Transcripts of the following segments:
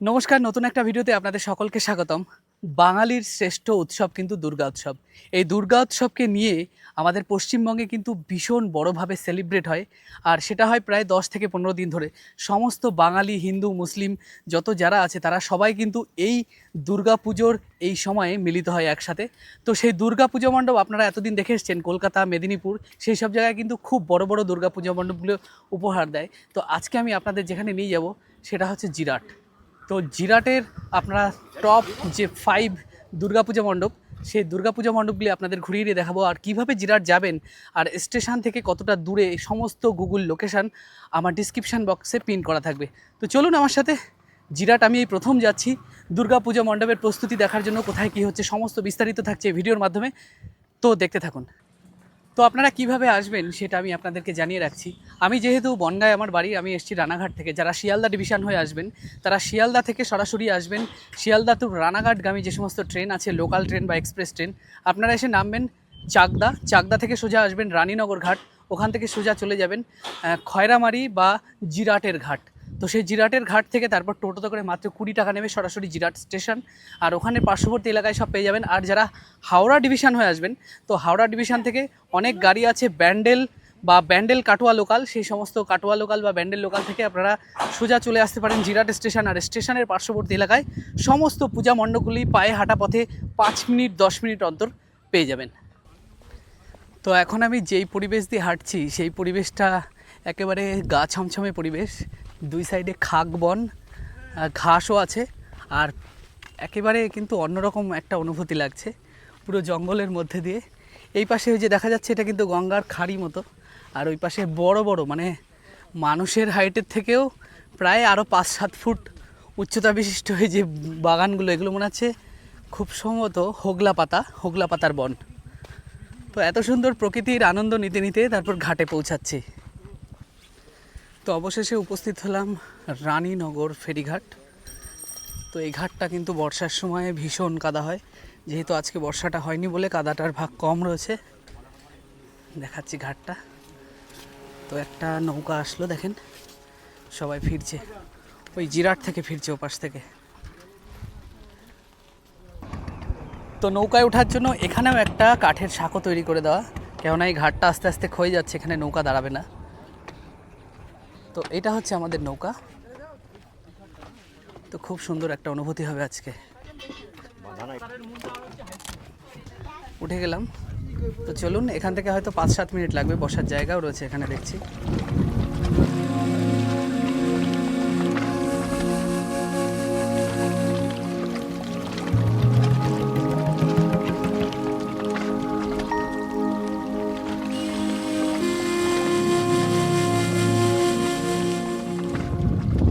নমস্কার, নতুন একটা ভিডিওতে আপনাদের সকলকে স্বাগতম। বাঙালির শ্রেষ্ঠ উৎসব কিন্তু দুর্গা উৎসব। এই দুর্গা উৎসবকে নিয়ে আমাদের পশ্চিমবঙ্গে কিন্তু ভীষণ বড়োভাবে সেলিব্রেট হয়। আর সেটা হয় প্রায় দশ থেকে পনেরো দিন ধরে। সমস্ত বাঙালি, হিন্দু, মুসলিম যত যারা আছে, তারা সবাই কিন্তু এই দুর্গা পুজোর এই সময়ে মিলিত হয় একসাথে। তো সেই দুর্গা পুজো মণ্ডপ আপনারা এতদিন দেখে এসছেন, কলকাতা, মেদিনীপুর, সেই সব জায়গায় কিন্তু খুব বড় বড় দুর্গা পুজো মণ্ডপগুলো উপহার দেয়। তো আজকে আমি আপনাদের যেখানে নিয়ে যাব, সেটা হচ্ছে জিরাট। তো জিরাটের আপনারা টপ যে ফাইভ দুর্গাপূজা মণ্ডপ, সেই দুর্গাপূজা মণ্ডপগুলি আপনাদের ঘুরিয়ে নিয়ে দেখাবো আর কীভাবে জিরাট যাবেন আর স্টেশন থেকে কতটা দূরে এই সমস্ত গুগল লোকেশন আমার ডিসক্রিপশান বক্সে পিন করা থাকবে। তো চলুন আমার সাথে, জিরাট আমি এই প্রথম যাচ্ছি। দুর্গাপূজা মণ্ডপের প্রস্তুতি দেখার জন্য কোথায় কী হচ্ছে সমস্ত বিস্তারিত থাকছে ভিডিওর মাধ্যমে। তো দেখতে থাকুন। তো আপনারা কীভাবে আসবেন সেটা আমি আপনাদেরকে জানিয়ে রাখছি। আমি যেহেতু বনগায় আমার বাড়ি, আমি এসেছি রানাঘাট থেকে। যারা শিয়ালদা ডিভিশন হয়ে আসবেন, তারা শিয়ালদা থেকে সরাসরি আসবেন। শিয়ালদা টু রানাঘাটগামী যে সমস্ত ট্রেন আছে লোকাল ট্রেন বা এক্সপ্রেস ট্রেন আপনারা এসে নামবেন চাকদা। চাকদা থেকে সোজা আসবেন রানীনগর ঘাট। ওখান থেকে সোজা চলে যাবেন খয়রামারি বা জিরাটের ঘাট। তো সেই জিরাটের ঘাট থেকে তারপর টোটোতে করে মাত্র কুড়ি টাকা নেবে সরাসরি জিরাট স্টেশন। আর ওখানে পার্শ্ববর্তী এলাকায় সব পেয়ে যাবেন। আর যারা হাওড়া ডিভিশন হয়ে আসবেন, তো হাওড়া ডিভিশন থেকে অনেক গাড়ি আছে ব্যান্ডেল বা ব্যান্ডেল কাটোয়া লোকাল। সেই সমস্ত কাটোয়া লোকাল বা ব্যান্ডেল লোকাল থেকে আপনারা সোজা চলে আসতে পারেন জিরাট স্টেশন। আর স্টেশনের পার্শ্ববর্তী এলাকায় সমস্ত পূজা মণ্ডপগুলি পায়ে হাঁটা পথে পাঁচ মিনিট, দশ মিনিট অন্তর পেয়ে যাবেন। তো এখন আমি যেই পরিবেশ দিয়ে হাঁটছি, সেই পরিবেশটা একেবারে গা ছমছমে পরিবেশ। দুই সাইডে খাক বন ঘাসও আছে, আর একেবারে কিন্তু অন্যরকম একটা অনুভূতি লাগছে পুরো জঙ্গলের মধ্যে দিয়ে। এই পাশে ওই যে দেখা যাচ্ছে এটা কিন্তু গঙ্গার খাড়ি মতো, আর ওই পাশে বড় বড় মানে মানুষের হাইটের থেকেও প্রায় আরও পাঁচ সাত ফুট উচ্চতা বিশিষ্ট এই যে বাগানগুলো, এগুলো মনে হচ্ছে খুব সম্ভবত হোগলা পাতা, হোগলা পাতার বন। তো এত সুন্দর প্রকৃতির আনন্দ নিতে নিতে তারপর ঘাটে পৌঁছাচ্ছি। তো অবশেষে উপস্থিত হলাম রানীনগর ফেরিঘাট। তো এই ঘাটটা কিন্তু বর্ষার সময় ভীষণ কাদা হয়। যেহেতু আজকে বর্ষাটা হয়নি বলে কাদাটার ভাগ কম রয়েছে। দেখাচ্ছি ঘাটটা। তো একটা নৌকা আসলো, দেখেন। সবাই ফিরছে। ওই জিরাট থেকে ফিরছে ওপাশ থেকে। তো নৌকায় ওঠার জন্য এখানেও একটা কাঠের সাঁকো তৈরি করে দেওয়া। কেননা এই ঘাটটা আস্তে আস্তে ক্ষয়ে যাচ্ছে, এখানে নৌকা দাঁড়াবে না। তো এটা হচ্ছে আমাদের নৌকা। তো খুব সুন্দর একটা অনুভূতি হবে আজকে। উঠে গেলাম। তো চলুন, এখান থেকে হয়তো পাঁচ সাত মিনিট লাগবে, বসার জায়গাও রয়েছে, এখানে দেখছি।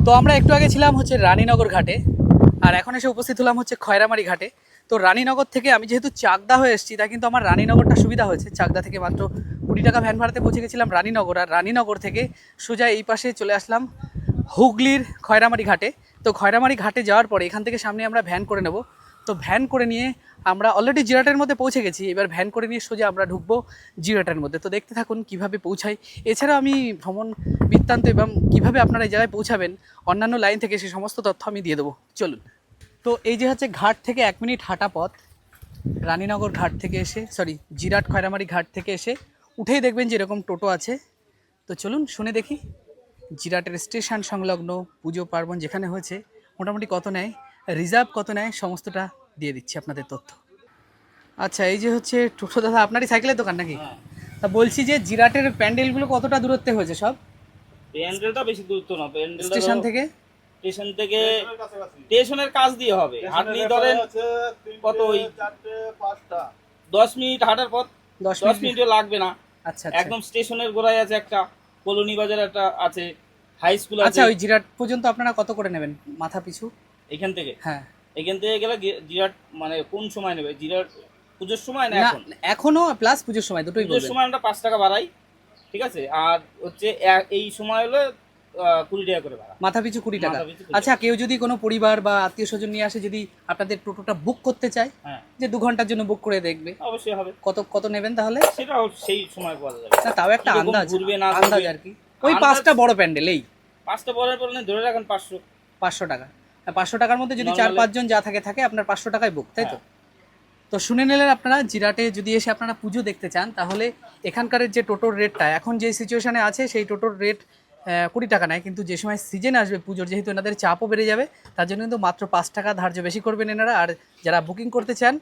তো আমরা একটু আগে ছিলাম হচ্ছে রানীনগর ঘাটে, আর এখন এসে উপস্থিত হলাম হচ্ছে খয়রামারি ঘাটে। তো রানীনগর থেকে আমি যেহেতু চাকদা হয়ে এসেছি, তাই কিন্তু আমার রানীনগরটা সুবিধা হয়েছে। চাকদা থেকে মাত্র কুড়ি টাকা ভ্যান ভাড়াতে পৌঁছে গেছিলাম রানীনগর, আর রানীনগর থেকে সোজা এই পাশে চলে আসলাম হুগলির খয়রামারি ঘাটে। তো খয়রামারি ঘাটে যাওয়ার পরে এখান থেকে সামনে আমরা ভ্যান করে নেব। তো ভ্যান করে নিয়ে আমরা অলরেডি জিরাটের মধ্যে পৌঁছে গেছি। এবার ভ্যান করে নিয়ে সোজা আমরা ঢুকবো জিরাটের মধ্যে। তো দেখতে থাকুন কীভাবে পৌঁছাই। এছাড়াও আমি ভ্রমণ বৃত্তান্ত এবং কীভাবে আপনারা এই জায়গায় পৌঁছাবেন, অন্যান্য লাইন থেকে সেই সমস্ত তথ্য আমি দিয়ে দেবো। চলুন। তো এই যে হচ্ছে ঘাট থেকে এক মিনিট হাঁটা পথ, রানীনগর ঘাট থেকে এসে সরি জিরাট খয়রামারি ঘাট থেকে এসে উঠেই দেখবেন যে এরকম টোটো আছে। তো চলুন শুনে দেখি। জিরাটের স্টেশন সংলগ্ন, পুজো পার্বণ যেখানে হয়েছে, মোটামুটি কত নেয়? রিজার্ভ কত নেয় সমস্তটা দিয়ে দিচ্ছি আপনাদের তথ্য। আচ্ছা এই যে হচ্ছে টোটো দাদা আপনারই সাইকেলের দোকান নাকি? তা বলছি যে জিরাটের প্যান্ডেলগুলো কতটা দূরত্বে হয়েছে সব? প্যান্ডেলটা বেশি দূরত্ব না প্যান্ডেলটা স্টেশন থেকে? স্টেশন থেকে স্টেশনের কাজ দিয়ে হবে। আপনি ধরেন কত ওই দশ মিনিট হাঁটার পথ। দশ দশ মিনিট। মিনিটও লাগবে না। আচ্ছা আচ্ছা। একদম স্টেশনের গোড়ায় আছে একটা কলোনি বাজার একটা আছে হাই স্কুল আছে। আচ্ছা ওই জিরাট পর্যন্ত আপনারা কত করে নেবেন মাথা পিছু? এখান থেকে? হ্যাঁ। এখান থেকে গেলে জিরাট মানে কোন সময় নেবে? জিরাট পুজোর সময় না এখন? এখনও প্লাস পুজোর সময় দুটোই পুজোর সময় আমরা পাঁচ টাকা বাড়াই ঠিক আছে? আর হচ্ছে এই সময় হলো কুড়ি টাকা করে ভাড়া মাথা পিছু কুড়ি টাকা। আচ্ছা কেউ যদি কোনো পরিবার বা আত্মীয় স্বজন নিয়ে আসে যদি আপনাদের টোটোটা বুক করতে চায় হ্যাঁ। যে দু ঘণ্টার জন্য বুক করে দেখবে অবশ্যই হবে। কত কত নেবেন তাহলে? সেটা সেই সময় বলা যাবে। না তাও একটা আন্দাজ ঘুরবে না আন্দাজ আর কি। ওই পাঁচটা বড় প্যান্ডেল এই। পাঁচটা পরের পরে ধরে রাখেন পাঁচশো। পাঁচশো টাকা। পাঁচশো টাকার মধ্যে যদি চার পাঁচজন যা থাকে থাকে আপনার পাঁচশো টাকায় বুক তাই তো? তো শুনে নিলেন আপনারা জিরাটে যদি এসে আপনারা পুজো দেখতে চান তাহলে এখানকার যে টোটোর রেটটা এখন যে সিচুয়েশানে আছে সেই টোটোর রেট কুড়ি টাকা নেয় কিন্তু যে সময় সিজন আসবে পুজোর যেহেতু এনাদের চাপও বেড়ে যাবে তার জন্য কিন্তু মাত্র পাঁচ টাকা ধার্য বেশি করবেন এনারা। আর যারা বুকিং করতে চান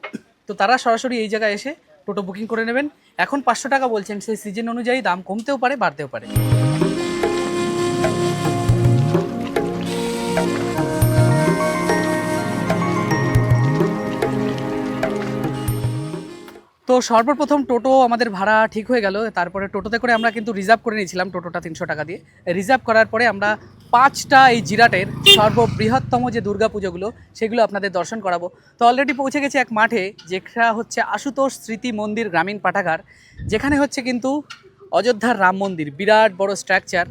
তো তারা সরাসরি এই জায়গায় এসে টোটো বুকিং করে নেবেন। এখন পাঁচশো টাকা বলছেন সেই সিজন অনুযায়ী দাম কমতেও পারে বাড়তেও পারে। তো সর্বপ্রথম টোটো আমাদের ভাড়া ঠিক হয়ে গেল। তারপরে টোটোতে করে আমরা কিন্তু রিজার্ভ করে নিয়েছিলাম টোটোটা তিনশো টাকা দিয়ে। রিজার্ভ করার পরে আমরা পাঁচটা এই জিরাটের সর্ববৃহত্তম যে দুর্গা পুজোগুলো সেগুলো আপনাদের দর্শন করাবো। তো অলরেডি পৌঁছে গেছে এক মাঠে, যেটা হচ্ছে আশুতোষ স্মৃতি মন্দির গ্রামীণ পাঠাগার। যেখানে হচ্ছে কিন্তু অযোধ্যার রাম মন্দির, বিরাট বড় স্ট্রাকচার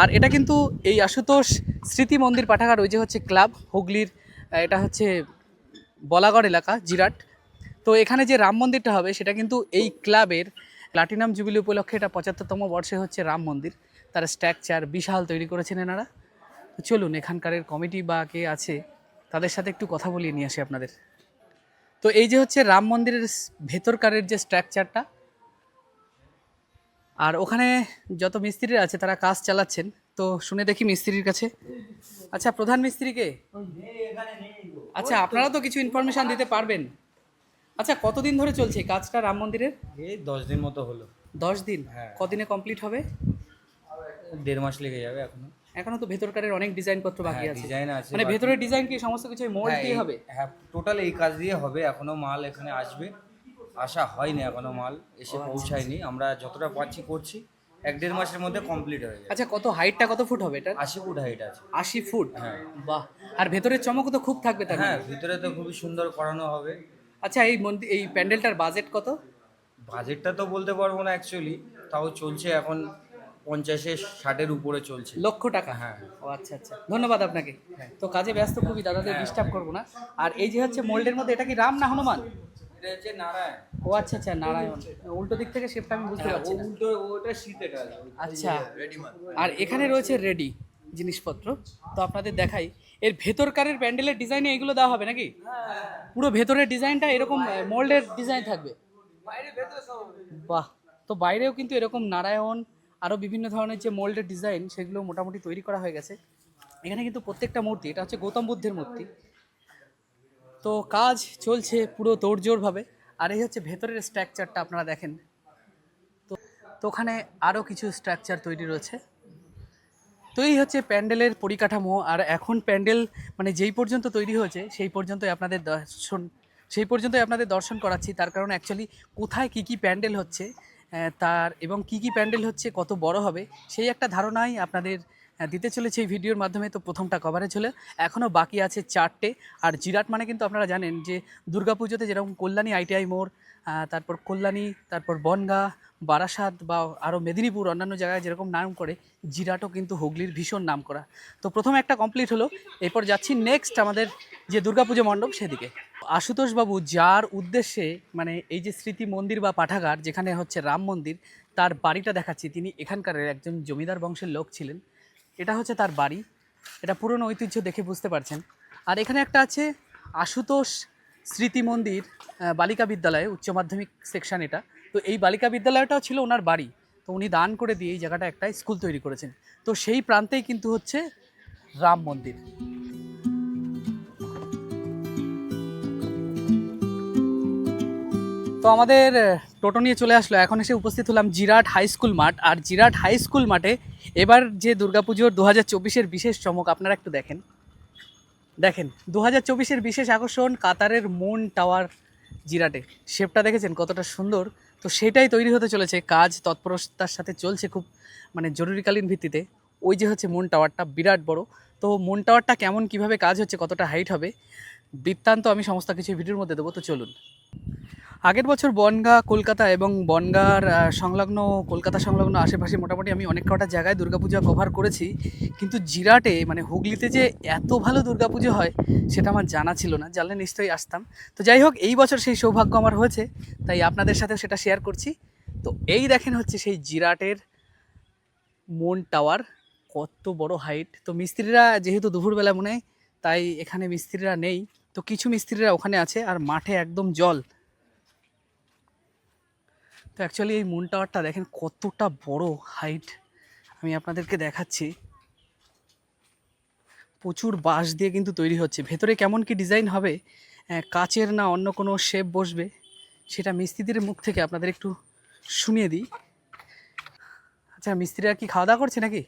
আর এটা কিন্তু এই আশুতোষ স্মৃতি মন্দির পাঠাগার, ওই যে হচ্ছে ক্লাব, হুগলির এটা হচ্ছে বলাগড় এলাকা, জিরাট। তো এখানে যে রাম মন্দিরটা হবে, সেটা কিন্তু এই ক্লাবের প্লাটিনাম জুবিলি উপলক্ষে এটা পঁচাত্তরতম বর্ষে হচ্ছে রাম মন্দির। তার স্ট্রাকচার বিশাল তৈরি করেছেন এনারা। তো চলুন, এখানকারের কমিটি বা কে আছে, তাদের সাথে একটু কথা বলিয়ে নিয়ে আসি আপনাদের। তো এই যে হচ্ছে রাম মন্দিরের ভেতরকারের যে স্ট্রাকচারটা, আর ওখানে যত মিস্ত্রিরা আছে, তারা কাজ চালাচ্ছেন। তো শুনে দেখি মিস্ত্রির কাছে। আচ্ছা প্রধান মিস্ত্রিকে আচ্ছা আপনারা তো কিছু ইনফরমেশন দিতে পারবেন। আচ্ছা কতদিন ধরে চলছে কাজটা রাম মন্দিরের? এই দশ দিন মতো হলো। দশ দিন? হ্যাঁ। কদিনে কমপ্লিট হবে? দেড় মাস লেগে যাবে এখনও। এখনও তো ভেতরকারের অনেক ডিজাইন পত্র বাকি হ্যাঁ, আছে। ডিজাইন আছে মানে ভেতরের ডিজাইন কি সমস্ত কিছু মোল্ড হ্যাঁ, দিয়ে হবে? হ্যাঁ টোটাল এই কাজ দিয়ে হবে। এখনও মাল এখানে আসবে। আসা হয়নি এখনও মাল এসে পৌঁছায়নি। আমরা যতটা পাচ্ছি করছি। এক দেড় মাসের মধ্যে কমপ্লিট হয়ে যাবে আচ্ছা কত হাইটটা কত ফুট হবে এটা আশি ফুট হাইট আছে। আশি ফুট? হ্যাঁ। বাহ। আর ভেতরের চমক তো খুব থাকবে তার হ্যাঁ মানে। ভিতরে তো খুবই সুন্দর করানো হবে। আচ্ছা এই মন্দির এই প্যান্ডেলটার বাজেট কত? বাজেটটা তো বলতে পারব না অ্যাকচুয়ালি তাও চলছে এখন পঞ্চাশে ষাটের উপরে চলছে। লক্ষ টাকা? হ্যাঁ। ও আচ্ছা আচ্ছা। ধন্যবাদ আপনাকে। তো কাজে ব্যস্ত খুবই দাদাদের ডিস্টার্ব করব না। আর এই যে হচ্ছে মোল্ডের মধ্যে এটা কি রাম না হনুমান? এটা হচ্ছে নারায়ণ। ও আচ্ছা আচ্ছা নারায়ণ। উল্টো দিক থেকে শেপটা আমি বুঝতে পারছি উল্টো ওটা শীতের আচ্ছা। আর এখানে রয়েছে রেডি জিনিসপত্র। তো আপনাদের দেখাই। এর ভেতরকারের প্যান্ডেলের ডিজাইনে এগুলো দেওয়া হবে নাকি? পুরো ভেতরের ডিজাইনটা এরকম মোল্ডের ডিজাইন থাকবে। বাহ, তো বাইরেও কিন্তু এরকম নারায়ণ আরও বিভিন্ন ধরনের যে মোল্ডের ডিজাইন সেগুলো মোটামুটি তৈরি করা হয়ে গেছে। এখানে কিন্তু প্রত্যেকটা মূর্তি, এটা হচ্ছে গৌতম বুদ্ধের মূর্তি। তো কাজ চলছে পুরো তোড়জোড়ভাবে, আর এই হচ্ছে ভেতরের স্ট্রাকচারটা আপনারা দেখেন। তো ওখানে আরও কিছু স্ট্রাকচার তৈরি রয়েছে। তো এই হচ্ছে প্যান্ডেলের পরিকাঠামো, আর এখন প্যান্ডেল মানে যেই পর্যন্ত তৈরি হয়েছে, সেই পর্যন্তই আপনাদের দর্শন, সেই পর্যন্তই আপনাদের দর্শন করাচ্ছি। তার কারণ অ্যাকচুয়ালি কোথায় কি কি প্যান্ডেল হচ্ছে তার এবং কি কি প্যান্ডেল হচ্ছে, কত বড় হবে, সেই একটা ধারণাই আপনাদের দিতে চলেছে এই ভিডিওর মাধ্যমে। তো প্রথমটা কভারেজ হলে এখনও বাকি আছে চারটে, আর জিরাট মানে কিন্তু আপনারা জানেন যে দুর্গাপুজোতে যেরকম কল্যাণী আইটিআই মোড় তারপর কল্যাণী, তারপর বনগা, বারাসাত বা আরও মেদিনীপুর অন্যান্য জায়গায় যেরকম নাম করে, জিরাটও কিন্তু হুগলির ভীষণ নাম করা তো প্রথম একটা কমপ্লিট হলো, এরপর যাচ্ছি নেক্সট আমাদের যে দুর্গাপুজো মণ্ডপ সেদিকে। আশুতোষ বাবু যার উদ্দেশ্যে মানে এই যে স্মৃতি মন্দির বা পাঠাগার, যেখানে হচ্ছে রাম মন্দির, তার বাড়িটা দেখাচ্ছি। তিনি এখানকার একজন জমিদার বংশের লোক ছিলেন। এটা হচ্ছে তার বাড়ি। এটা পুরনো ঐতিহ্য দেখে বুঝতে পারছেন। আর এখানে একটা আছে আশুতোষ স্মৃতি মন্দির বালিকা বিদ্যালয়ে, উচ্চ মাধ্যমিক সেকশন এটা। তো এই বালিকা বিদ্যালয়টাও ছিল ওনার বাড়ি। তো উনি দান করে দিয়ে এই জায়গাটা একটা স্কুল তৈরি করেছেন। তো সেই প্রান্তেই কিন্তু হচ্ছে রাম মন্দির। তো আমাদের টোটো নিয়ে চলে আসলো। এখন এসে উপস্থিত হলাম জিরাট হাই স্কুল মাঠ। আর জিরাট হাই স্কুল মাঠে এবার যে দুর্গাপুজোর দু হাজার চব্বিশের বিশেষ চমক, আপনারা একটু দেখেন। দেখেন দু হাজার চব্বিশের বিশেষ আকর্ষণ কাতারের মুন টাওয়ার জিরাটে। শেপটা দেখেছেন কতটা সুন্দর? তো সেটাই তৈরি হতে চলেছে। কাজ তৎপরতার সাথে চলছে খুব মানে জরুরিকালীন ভিত্তিতে। ওই যে হচ্ছে মুন টাওয়ারটা বিরাট বড়। তো মুন টাওয়ারটা কেমন, কীভাবে কাজ হচ্ছে, কতটা হাইট হবে, বৃত্তান্ত আমি সমস্ত কিছু ভিডিওর মধ্যে দেবো। তো চলুন। আগের বছর বনগা, কলকাতা এবং বনগার সংলগ্ন, কলকাতা সংলগ্ন আশেপাশে মোটামুটি আমি অনেক কটা জায়গায় দুর্গাপূজা কভার করেছি। কিন্তু জিরাটে মানে হুগলিতে যে এত ভালো দুর্গাপুজো হয়, সেটা আমার জানা ছিল না। জানলে নিশ্চয়ই আসতাম। তো যাই হোক, এই বছর সেই সৌভাগ্য আমার হয়েছে। তাই আপনাদের সাথে সেটা শেয়ার করছি। তো এই দেখেন হচ্ছে সেই জিরাটের মন টাওয়ার কত বড় হাইট তো মিস্ত্রিরা যেহেতু দুপুরবেলা মনে হয় তাই এখানে মিস্ত্রিরা নেই। তো কিছু মিস্ত্রিরা ওখানে আছে, আর মাঠে একদম জল। তো অ্যাকচুয়ালি এই মুন টাওয়ারটা দেখেন কতটা বড় হাইট আমি আপনাদেরকে দেখাচ্ছি। প্রচুর বাঁশ দিয়ে কিন্তু তৈরি হচ্ছে। ভেতরে কেমন কি ডিজাইন হবে কাচের না অন্য কোনো শেপ বসবে সেটা মিস্ত্রিদের মুখ থেকে আপনাদের একটু শুনিয়ে দিই। আচ্ছা মিস্ত্রিরা কি খাওয়া দাওয়া করছে নাকি?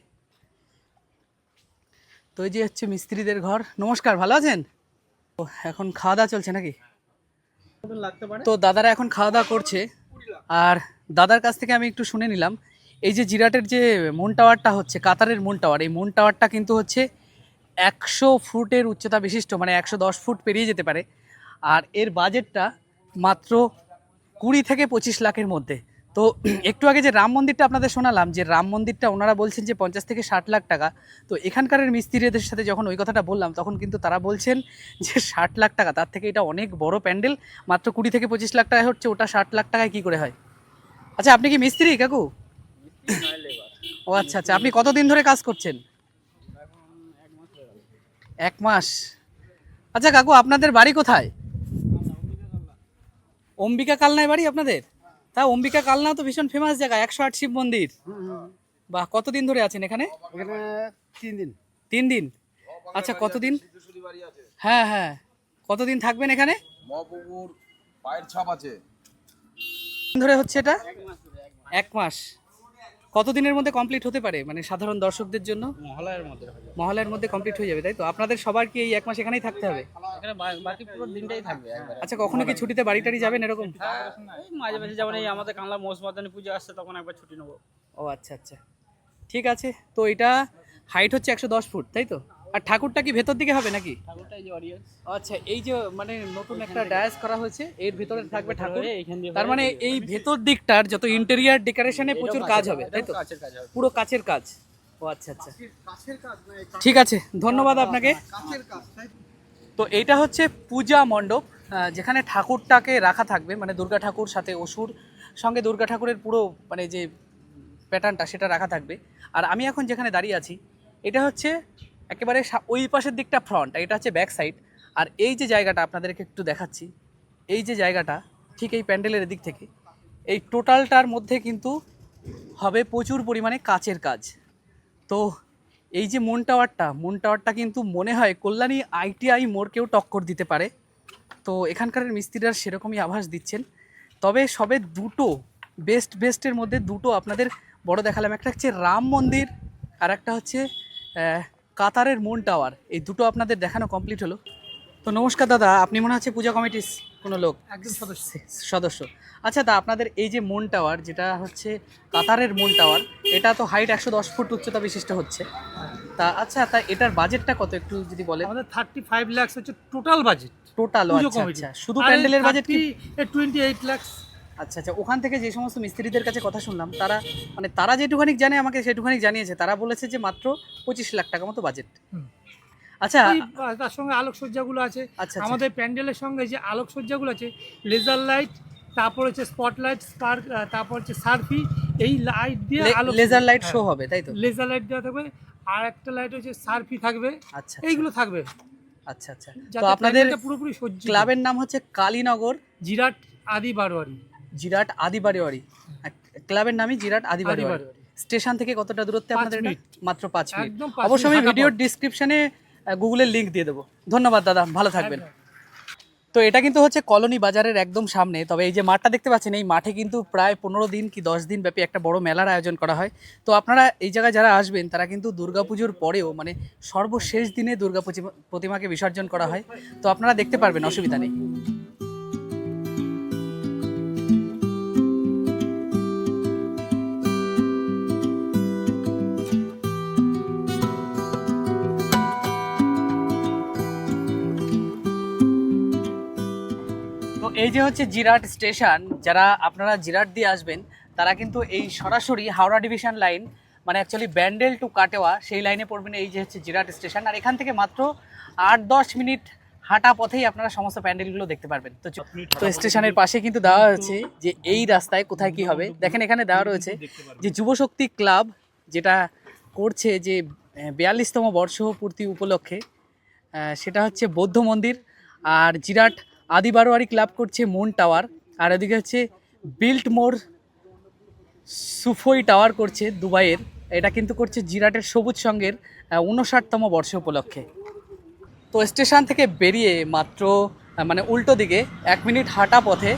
তো এই যে হচ্ছে মিস্ত্রিদের ঘর। নমস্কার ভালো আছেন? ও, এখন খাওয়া দাওয়া চলছে নাকি? তো দাদারা এখন খাওয়া দাওয়া করছে। আর দাদার কাছ থেকে আমি একটু শুনে নিলাম, এই যে জিরাটের যে মুন টাওয়ারটা হচ্ছে, কাতারের মুন টাওয়ার এই মুন টাওয়ারটা কিন্তু হচ্ছে একশো ফুটের উচ্চতা বিশিষ্ট মানে একশো দশ ফুট পেরিয়ে যেতে পারে। আর এর বাজেটটা মাত্র কুড়ি থেকে পঁচিশ লাখের মধ্যে। তো একটু আগে যে রাম মন্দিরটা আপনাদের শোনালাম, যে রাম মন্দিরটা ওনারা বলছেন যে পঞ্চাশ থেকে ষাট লাখ টাকা, তো এখানকার মিস্ত্রিদের সাথে যখন ওই কথাটা বললাম, তখন কিন্তু তারা বলছেন যে ষাট লাখ টাকা, তার থেকে এটা অনেক বড় প্যান্ডেল, মাত্র কুড়ি থেকে পঁচিশ লাখ টাকায় হচ্ছে, ওটা ষাট লাখ টাকায় কী করে হয়? আচ্ছা আপনি কি মিস্ত্রি, কাকু? ও আচ্ছা আচ্ছা আপনি কতদিন ধরে কাজ করছেন? এক মাস। আচ্ছা কাকু, আপনাদের বাড়ি কোথায়? অম্বিকা কালনায় বাড়ি আপনাদের? তা অম্বিকা কালনা তো ভীষণ ফেমাস জায়গা একশো আট শিব মন্দির। বাহ কতদিন ধরে আছেন এখানে? তিন দিন। তিন দিন? আচ্ছা কতদিন? হ্যাঁ হ্যাঁ। কতদিন থাকবেন এখানে? পায়ের ছাপ আছে। ধরে হচ্ছে এটা? এক মাস। কতদিনের মধ্যে কমপ্লিট হতে পারে? মানে সাধারণ দর্শকদের জন্য? মহালয়ের মধ্যে মহালয়ের মধ্যে কমপ্লিট হয়ে যাবে তাই তো? আপনাদের সবার কি এই এক মাস এখানেই থাকতে হবে? এখানে বাকি পুরো দিনটাই থাকবে একবারে। আচ্ছা কখনো কি ছুটিতে বাড়ি টাড়ি যাবেন এরকম? এই মাঝে মাঝে যেমন এই আমাদের কাংলা মৌসুমাদানি পুজো আসছে তখন একবার ছুটি নেব। ও আচ্ছা আচ্ছা। ঠিক আছে তো এটা হাইট হচ্ছে একশো দশ ফুট তাই তো? আর ঠাকুরটা কি ভেতর দিকে হবে নাকি? আচ্ছা এই যে মানে নতুন একটা ডায়াস করা হয়েছে এর ভেতরে থাকবে ঠাকুর। তার মানে এই ভেতর দিকটার যত ইন্টেরিয়ার ডেকোরেশনে প্রচুর কাজ হবে তাই তো? কাছের কাজ হবে। পুরো কাচের কাজ। ও আচ্ছা আচ্ছা। ঠিক আছে ধন্যবাদ আপনাকে। তো? এইটা হচ্ছে পূজা মণ্ডপ যেখানে ঠাকুরটাকে রাখা থাকবে মানে দুর্গা ঠাকুর সাথে অসুর সঙ্গে দুর্গা ঠাকুরের পুরো মানে যে প্যাটার্নটা সেটা রাখা থাকবে। আর আমি এখন যেখানে দাঁড়িয়ে আছি এটা হচ্ছে একেবারে ওই পাশের দিকটা ফ্রন্ট এটা হচ্ছে ব্যাক সাইড আর এই যে জায়গাটা আপনাদেরকে একটু দেখাচ্ছি, এই যে জায়গাটা, ঠিক এই প্যান্ডেলের দিক থেকে, এই টোটালটার মধ্যে কিন্তু হবে প্রচুর পরিমাণে কাচের কাজ। তো এই যে মুন টাওয়ারটা মুন টাওয়ারটা কিন্তু মনে হয় কল্যাণী আইটিআই মোড়কেও টক্কর দিতে পারে। তো এখানকার মিস্ত্রিরা সেরকমই আভাস দিচ্ছেন। তবে সবে দুটো বেস্ট বেস্টের মধ্যে দুটো আপনাদের বড় দেখালাম। একটা হচ্ছে রাম মন্দির, আর একটা হচ্ছে কাতারের মুন টাওয়ার। এই দুটো আপনাদের দেখানো কমপ্লিট হলো। তো নমস্কার দাদা আপনি মনে হচ্ছে পূজা কমিটির কোনো লোক? একজন সদস্য। সদস্য। আচ্ছা তা আপনাদের এই যে মুন টাওয়ার যেটা হচ্ছে কাতারের মুন টাওয়ার এটা তো হাইট একশো দশ ফুট উচ্চতা বিশিষ্ট হচ্ছে। তা আচ্ছা তা এটার বাজেটটা কত একটু যদি বলেন? আমাদের থার্টি ফাইভ ল্যাক্স হচ্ছে টোটাল বাজেট টোটাল আচ্ছা আচ্ছা। শুধু প্যান্ডেলের বাজেট কি? টোয়েন্টি এইট ল্যাক্স আচ্ছা আচ্ছা ওখান থেকে যে সমস্ত মিস্ত্রিদের কাছে কথা শুনলাম তারা মানে তারা যেটুখানি জানে আমাকে সেটুখানি জানিয়েছে। তারা বলেছে যে মাত্র পঁচিশ লাখ টাকা মতো বাজেট আচ্ছা তার সঙ্গে আলোকসজ্জাগুলো আছে। আচ্ছা আচ্ছা। আমাদের প্যান্ডেলের সঙ্গে যে আলোকসজ্জাগুলো আছে লেজার লাইট তারপর হচ্ছে স্পটলাইট স্পার্ক তারপর হচ্ছে সার্ফি এই লাইট দিয়ে আলো লেজার লাইট শো হবে তাই তো? লেজার লাইট দেওয়া থাকবে আর একটা লাইট হচ্ছে সার্ফি থাকবে। আচ্ছা এইগুলো থাকবে। আচ্ছা আচ্ছা। তো আপনাদের পুরোপুরি ক্লাবের নাম হচ্ছে কালীনগর। জিরাট আদি বারোয়ারি জিরাট আদিবাড়িওয়ারি ক্লাবের নামই জিরাট আদিবাড়িওয়ারি। স্টেশন থেকে কতটা দূরত্বে আপনাদের এটা? মাত্র পাঁচ মিনিট। একদম পাঁচ অবশ্যই আমি মিনিট ভিডিওর। ডিসক্রিপশনে গুগলের লিংক দিয়ে দেবো। ধন্যবাদ দাদা। ভালো থাকবেন। তো এটা কিন্তু হচ্ছে কলোনি বাজারের একদম সামনে। তবে এই যে মাঠটা দেখতে পাচ্ছেন এই মাঠে কিন্তু প্রায় পনেরো দিন কি দশ দিন ব্যাপী একটা বড় মেলার আয়োজন করা হয়। তো আপনারা এই জায়গায় যারা আসবেন তারা কিন্তু দুর্গাপুজোর পরেও মানে সর্বশেষ দিনে দুর্গা প্রতিমাকে বিসর্জন করা হয়। তো আপনারা দেখতে পারবেন অসুবিধা নেই। এই যে হচ্ছে জিরাট স্টেশন যারা আপনারা জিরাট দিয়ে আসবেন তারা কিন্তু এই সরাসরি হাওড়া ডিভিশন লাইন মানে অ্যাকচুয়ালি ব্যান্ডেল টু কাটেওয়া সেই লাইনে পড়বেন এই যে হচ্ছে জিরাট স্টেশন। আর এখান থেকে মাত্র আট দশ মিনিট হাঁটা পথেই আপনারা সমস্ত প্যান্ডেলগুলো দেখতে পারবেন। তো তো স্টেশনের পাশে কিন্তু দেওয়া হয়েছে যে এই রাস্তায় কোথায় কি হবে। দেখেন এখানে দেওয়া রয়েছে যে যুবশক্তি ক্লাব যেটা করছে যে বিয়াল্লিশতম বর্ষ পূর্তি উপলক্ষে সেটা হচ্ছে বৌদ্ধ মন্দির আর জিরাট আদি বারোয়ারি ক্লাব করছে মুন টাওয়ার, আর এদিকে হচ্ছে বিল্ট মোর সুফই টাওয়ার করছে দুবাইয়ের। এটা কিন্তু করছে জিরাটের সবুজ সঙ্গের উনষাটতম বর্ষ উপলক্ষে। তো স্টেশন থেকে বেরিয়ে মাত্র মানে উল্টো দিকে এক মিনিট হাঁটা পথে,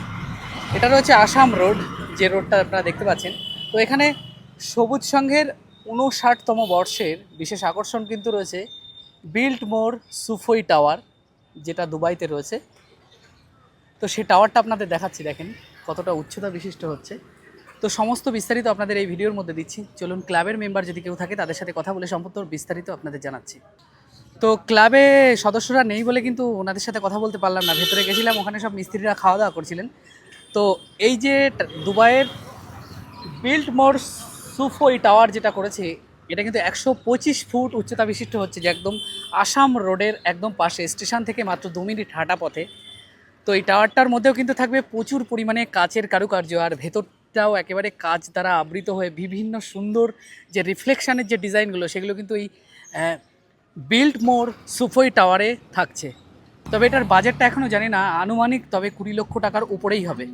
এটা রয়েছে আসাম রোড, যে রোডটা আপনারা দেখতে পাচ্ছেন। তো এখানে সবুজ সংঘের উনষাটতম বর্ষের বিশেষ আকর্ষণ কিন্তু রয়েছে বিল্ট মোর সুফই টাওয়ার, যেটা দুবাইতে রয়েছে। তো সেই টাওয়ারটা আপনাদের দেখাচ্ছি, দেখেন কতটা উচ্চতা বিশিষ্ট হচ্ছে। তো সমস্ত বিস্তারিত আপনাদের এই ভিডিওর মধ্যে দিচ্ছি। চলুন ক্লাবের মেম্বার যদি কেউ থাকে, তাদের সাথে কথা বলে সম্পূর্ণ বিস্তারিত আপনাদের জানাচ্ছি। তো ক্লাবে সদস্যরা নেই বলে কিন্তু ওনাদের সাথে কথা বলতে পারলাম না। ভেতরে গেছিলাম, ওখানে সব মিস্ত্রিরা খাওয়া দাওয়া করছিলেন। তো এই যে দুবাইয়ের বিল্ট মোর সুফই টাওয়ার যেটা করেছে, এটা কিন্তু একশো পঁচিশ ফুট উচ্চতা বিশিষ্ট হচ্ছে যে একদম আসাম রোডের একদম পাশে, স্টেশন থেকে মাত্র দু মিনিট হাঁটা পথে। তো এই টাওয়ারটার মধ্যেও কিন্তু থাকবে প্রচুর পরিমাণে কাচের কারুকার্য, আর ভেতরটাও একেবারে কাচ দ্বারা আবৃত হয়ে বিভিন্ন সুন্দর যে রিফ্লেকশানের যে ডিজাইনগুলো, সেগুলো কিন্তু এই বিল্ড মোর সুফই টাওয়ারে থাকছে। তবে এটার বাজেটটা এখনও জানি না, আনুমানিক তবে কুড়ি লক্ষ টাকার উপরেই হবে।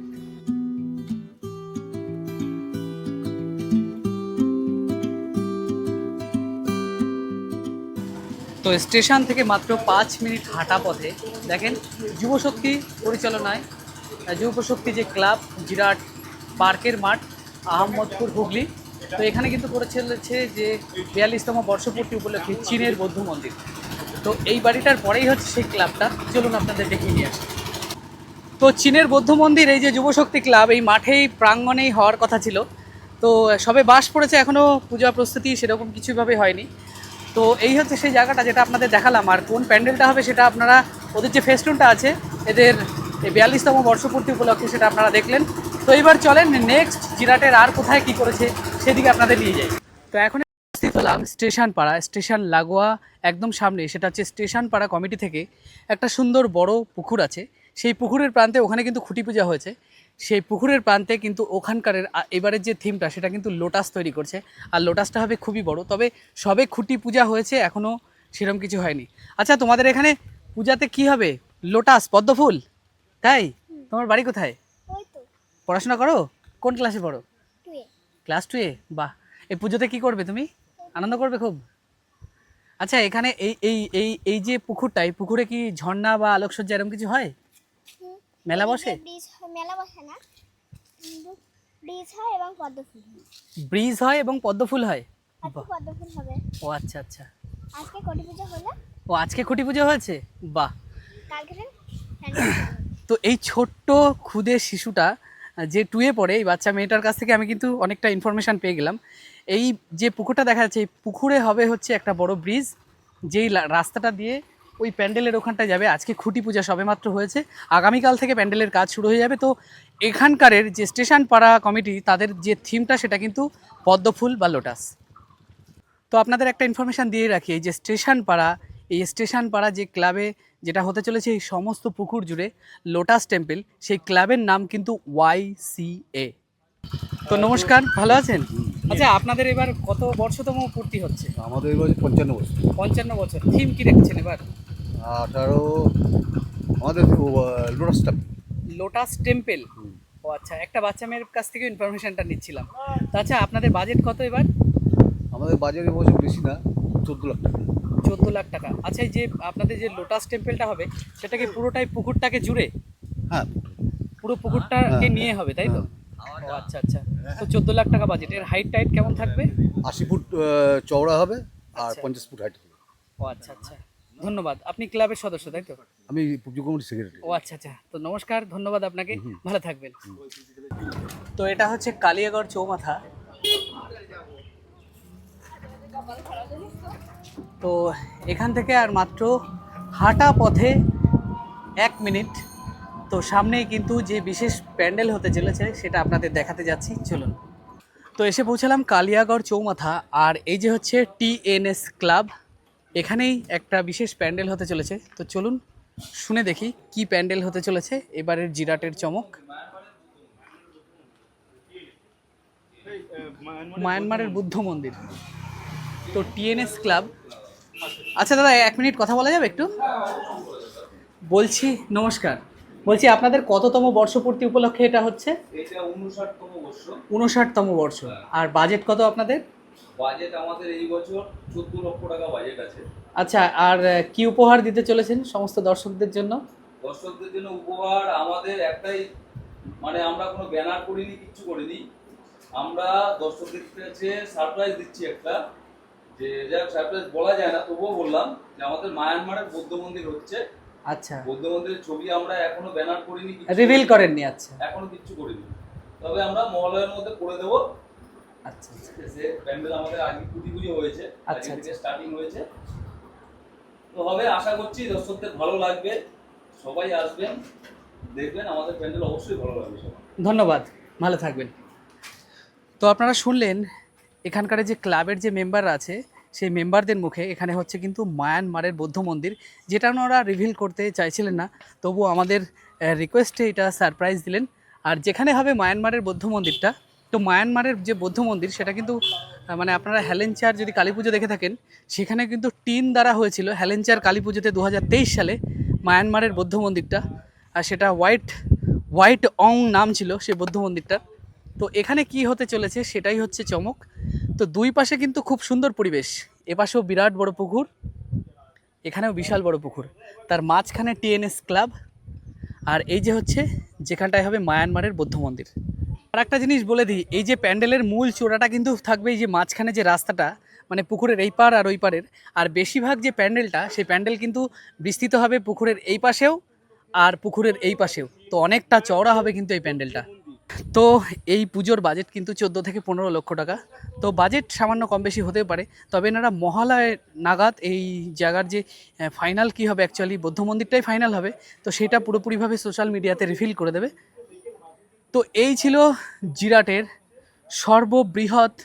তো স্টেশন থেকে মাত্র পাঁচ মিনিট হাঁটা পথে দেখেন যুবশক্তি পরিচালনায় যুবশক্তি যে ক্লাব, জিরাট পার্কের মাঠ, আহমদপুর হুগলি। তো এখানে কিন্তু করে চলেছে যে বিয়াল্লিশতম বর্ষপূর্তি উপলক্ষে চীনের বৌদ্ধ মন্দির। তো এই বাড়িটার পরেই হচ্ছে সেই ক্লাবটা। চলুন আপনাদের দেখিয়ে নিয়ে আসি। তো চীনের বৌদ্ধ মন্দির, এই যে যুবশক্তি ক্লাব, এই মাঠেই প্রাঙ্গণেই হওয়ার কথা ছিল। তো সবে বাস পড়েছে, এখনও পূজা প্রস্তুতি সেরকম কিছুভাবে হয়নি। তো এই হচ্ছে সেই জায়গাটা যেটা আপনাদের দেখালাম। আর কোন প্যান্ডেলটা হবে সেটা আপনারা, ওদের যে ফেস্টুনটা আছে, এদের বিয়াল্লিশতম বর্ষপূর্তি উপলক্ষে সেটা আপনারা দেখলেন। তো এবার চলেন নেক্সট জিরাটের আর কোথায় কি করেছে, সেদিকে আপনাদের নিয়ে যাই। তো এখন উপস্থিত হলাম স্টেশন পাড়া স্টেশন লাগোয়া একদম সামনে, সেটা হচ্ছে স্টেশন পাড়া কমিটি থেকে একটা সুন্দর বড় পুকুর আছে। সেই পুকুরের প্রান্তে ওখানে কিন্তু খুঁটি পূজা হয়েছে। সেই পুকুরের প্রান্তে কিন্তু ওখানকারের এবারের যে থিমটা সেটা কিন্তু লোটাস তৈরি করছে। আর লোটাসটা হবে খুবই বড়। তবে সবে খুঁটি পূজা হয়েছে এখনও সেরকম কিছু হয়নি। আচ্ছা তোমাদের এখানে পূজাতে কি হবে? লোটাস পদ্মফুল তাই? তোমার বাড়ি কোথায়? পড়াশোনা করো? কোন ক্লাসে পড়ো? ক্লাস টুয়ে বাহ! এই পুজোতে কি করবে তুমি? আনন্দ করবে খুব? আচ্ছা এখানে এই এই এই এই যে পুকুরটা এই পুকুরে কি ঝর্ণা বা আলোকসজ্জা এরকম কিছু হয়? মেলা বসে? ব্রিজ মেলা বসে না। ব্রিজ হয় এবং পদ্ম ফুল হয়। ব্রিজ হয় এবং পদ্ম ফুল হয়? পদ্ম ফুল হবে। ও আচ্ছা আচ্ছা। আজকে কোটি পুজো হলো? ও আজকে খুঁটি পুজো হয়েছে? বাহ। তো এই ছোট্ট ক্ষুদে শিশুটা যে টুয়ে পড়ে এই বাচ্চা মেয়েটার কাছ থেকে আমি কিন্তু অনেকটা ইনফরমেশান পেয়ে গেলাম। এই যে পুকুরটা দেখা যাচ্ছে এই পুকুরে হবে হচ্ছে একটা বড় ব্রিজ যেই রাস্তাটা দিয়ে ওই প্যান্ডেলের ওখানটায় যাবে। আজকে খুঁটি পূজা সবেমাত্র হয়েছে। আগামীকাল থেকে প্যান্ডেলের কাজ শুরু হয়ে যাবে। তো এখানকারের যে স্টেশন পাড়া কমিটি তাদের যে থিমটা সেটা কিন্তু পদ্মফুল বা লোটাস। তো আপনাদের একটা ইনফরমেশান দিয়ে রাখি এই যে স্টেশন পাড়া এই স্টেশন পাড়া যে ক্লাবে যেটা হতে চলেছে এই সমস্ত পুকুর জুড়ে লোটাস টেম্পল সেই ক্লাবের নাম কিন্তু ওয়াই সি এ। তো নমস্কার ভালো আছেন? আচ্ছা আপনাদের এবার কত বর্ষতম পূর্তি হচ্ছে? আমাদের এবার পঞ্চান্ন বছর। পঞ্চান্ন বছর। থিম কি রেখেছেন এবার? আঠারো আমাদের লোটাসটা লোটাস টেম্পল ও আচ্ছা একটা বাচ্চা মেয়ের কাছ থেকে ইনফরমেশনটা নিচ্ছিলাম। তো আচ্ছা আপনাদের বাজেট কত এবার? আমাদের বাজারে বছর বেশি না চোদ্দ লাখ টাকা। চোদ্দ লাখ টাকা। আচ্ছা এই যে আপনাদের যে লোটাস টেম্পলটা হবে সেটা কি পুরোটাই পুকুরটাকে জুড়ে? হ্যাঁ। পুরো পুকুরটাকে হ্যাঁ, নিয়ে হবে তাই তো? হ্যাঁ। ও আচ্ছা আচ্ছা। তো চোদ্দ লাখ টাকা বাজেট এর হাইট টাইট কেমন থাকবে? আশি ফুট চওড়া হবে আর আচ্ছা। পঞ্চাশ ফুট হাইট হবে। ও আচ্ছা আচ্ছা। ধন্যবাদ। আপনি ক্লাবের সদস্য তাই তো? আমি কমিটির সেক্রেটারি ও আচ্ছা আচ্ছা। তো নমস্কার ধন্যবাদ আপনাকে। ভালো থাকবেন। তো এটা হচ্ছে কালিয়াগড় চৌমাথা। তো এখান থেকে আর মাত্র হাঁটা পথে এক মিনিট। তো সামনেই কিন্তু যে বিশেষ প্যান্ডেল হতে চলেছে সেটা আপনাদের দেখাতে যাচ্ছি। চলুন। তো এসে পৌঁছালাম কালিয়াগড় চৌমাথা আর এই যে হচ্ছে টিএনএস ক্লাব। এখানেই একটা বিশেষ প্যান্ডেল হতে চলেছে। তো চলুন শুনে দেখি কি প্যান্ডেল হতে চলেছে। এবারের জিরাটের চমক। মায়ানমারের বুদ্ধ মন্দির। তো টিএনএস ক্লাব। আচ্ছা দাদা এক মিনিট কথা বলা যাবে একটু? বলছি নমস্কার। বলছি আপনাদের কততম বর্ষপূর্তি উপলক্ষে এটা হচ্ছে? উনষাটতম বর্ষ। আর বাজেট কত আপনাদের? বাজেট আমাদের এই বছর চোদ্দ লক্ষ টাকা বাজেট আছে। আচ্ছা আর কি উপহার দিতে চলেছেন সমস্ত দর্শকদের জন্য? দর্শকদের জন্য উপহার আমাদের একটাই মানে আমরা কোনো ব্যানার করিনি কিচ্ছু করিনি। আমরা দর্শকদের কাছে সারপ্রাইজ দিচ্ছি একটা যে যাক সারপ্রাইজ বলা যায় না তবুও বললাম যে আমাদের মায়ানমারের বৌদ্ধ মন্দির হচ্ছে। আচ্ছা। বৌদ্ধ মন্দিরের ছবি আমরা এখনও ব্যানার করিনি রিভিল করিনি। করেননি আচ্ছা। এখনও কিচ্ছু করিনি। তবে আমরা মহালয়ের মধ্যে করে দেবো। আচ্ছা আচ্ছা। সে প্যান্ডেল আমাদের আগে কুটি পুজো হয়েছে আচ্ছা, থেকে স্টার্টিং হয়েছে। তো হবে আশা করছি দর্শকদের ভালো লাগবে। সবাই আসবেন দেখবেন আমাদের প্যান্ডেল অবশ্যই ভালো লাগবে ধন্যবাদ ভালো থাকবেন। তো আপনারা শুনলেন এখানকার যে ক্লাবের যে মেম্বাররা আছে সেই মেম্বারদের মুখে এখানে হচ্ছে কিন্তু মায়ানমারের বৌদ্ধ মন্দির যেটা ওনারা রিভিল করতে চাইছিলেন না তবু আমাদের রিকোয়েস্টে এটা সারপ্রাইজ দিলেন। আর যেখানে হবে মায়ানমারের বৌদ্ধ মন্দিরটা তো মায়ানমারের যে বৌদ্ধ মন্দির, সেটা কিন্তু মানে আপনারা হ্যালেঞ্চার যদি কালী পুজো দেখে থাকেন, সেখানে কিন্তু টিন দ্বারা হয়েছিল হ্যালেঞ্চার কালী পুজোতে দু হাজার তেইশ সালে মায়ানমারের বৌদ্ধ মন্দিরটা। আর সেটা হোয়াইট হোয়াইট অং নাম ছিল সেই বৌদ্ধ মন্দিরটার তো এখানে কি হতে চলেছে সেটাই হচ্ছে চমক। তো দুই পাশে কিন্তু খুব সুন্দর পরিবেশ। এপাশেও বিরাট বড় পুকুর, এখানেও বিশাল বড় পুকুর। তার মাঝখানে টিএনএস ক্লাব, আর এই যে হচ্ছে, যেখানটায় হবে মায়ানমারের বৌদ্ধ মন্দির। আর একটা জিনিস বলে দিই, এই যে প্যান্ডেলের মূল চূড়াটা কিন্তু থাকবে এই যে মাঝখানে যে রাস্তাটা মানে পুকুরের এই পার আর ওই পারের আর বেশিরভাগ যে প্যান্ডেলটা, সেই প্যান্ডেল কিন্তু বিস্তৃত হবে পুকুরের এই পাশেও আর পুকুরের এই পাশেও। তো অনেকটা চওড়া হবে কিন্তু এই প্যান্ডেলটা। তো এই পুজোর বাজেট কিন্তু চোদ্দ থেকে পনেরো লক্ষ টাকা। তো বাজেট সামান্য কম বেশি হতে পারে, তবে এনারা মহালয় নাগাদ এই জায়গার যে ফাইনাল কি হবে অ্যাকচুয়ালি বৌদ্ধ মন্দিরটাই ফাইনাল হবে। তো সেটা পুরোপুরিভাবে সোশ্যাল মিডিয়াতে রিভিল করে দেবে। তো এই ছিল জিরাটের সর্ববৃহৎ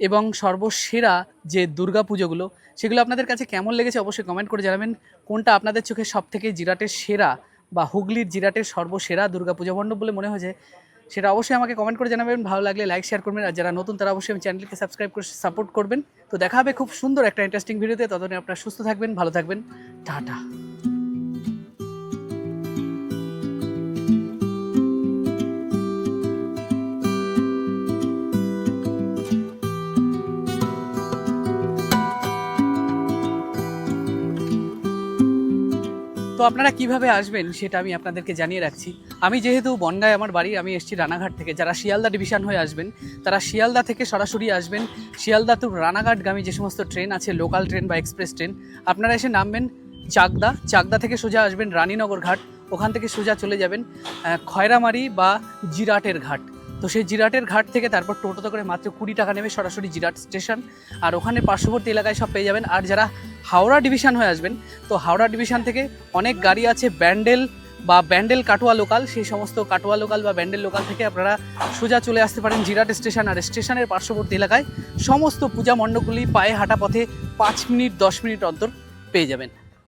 এবং সর্বসেরা যে দুর্গা পুজোগুলো সেগুলো আপনাদের কাছে কেমন লেগেছে অবশ্যই কমেন্ট করে জানাবেন। কোনটা আপনাদের চোখে সব থেকে জিরাটের সেরা বা হুগলির জিরাটের সর্বসেরা দুর্গা পুজো মণ্ডপ বলে মনে হয়েছে, সেটা অবশ্যই আমাকে কমেন্ট করে জানাবেন। ভালো লাগলে লাইক শেয়ার করবেন, আর যারা নতুন তারা অবশ্যই চ্যানেলকে সাবস্ক্রাইব করে সাপোর্ট করবেন। তো দেখা হবে খুব সুন্দর একটা ইন্টারেস্টিং ভিডিওতে ততদিন আপনারা সুস্থ থাকবেন, ভালো থাকবেন। টাটা। তো আপনারা কীভাবে আসবেন সেটা আমি আপনাদেরকে জানিয়ে রাখছি। আমি যেহেতু বনগায় আমার বাড়ি, আমি এসেছি রানাঘাট থেকে। যারা শিয়ালদা ডিভিশন হয়ে আসবেন, তারা শিয়ালদা থেকে সরাসরি আসবেন। শিয়ালদা টু রানাঘাটগামী যে সমস্ত ট্রেন আছে লোকাল ট্রেন বা এক্সপ্রেস ট্রেন আপনারা এসে নামবেন চাকদা। চাকদা থেকে সোজা আসবেন রানীনগর ঘাট। ওখান থেকে সোজা চলে যাবেন খয়রামারি বা জিরাটের ঘাট। তো সেই জিরাটের ঘাট থেকে তারপর টোটোতে করে মাত্র কুড়ি টাকা নেবে সরাসরি জিরাট স্টেশন। আর ওখানে পার্শ্ববর্তী এলাকায় সব পেয়ে যাবেন। আর যারা হাওড়া ডিভিশন হয়ে আসবেন, তো হাওড়া ডিভিশন থেকে অনেক গাড়ি আছে, ব্যান্ডেল বা ব্যান্ডেল কাটোয়া লোকাল। সেই সমস্ত কাটোয়া লোকাল বা ব্যান্ডেল লোকাল থেকে আপনারা সোজা চলে আসতে পারেন জিরাট স্টেশন। আর স্টেশনের পার্শ্ববর্তী এলাকায় সমস্ত পূজা মণ্ডপগুলি পায়ে হাঁটা পথে পাঁচ মিনিট, দশ মিনিট অন্তর পেয়ে যাবেন।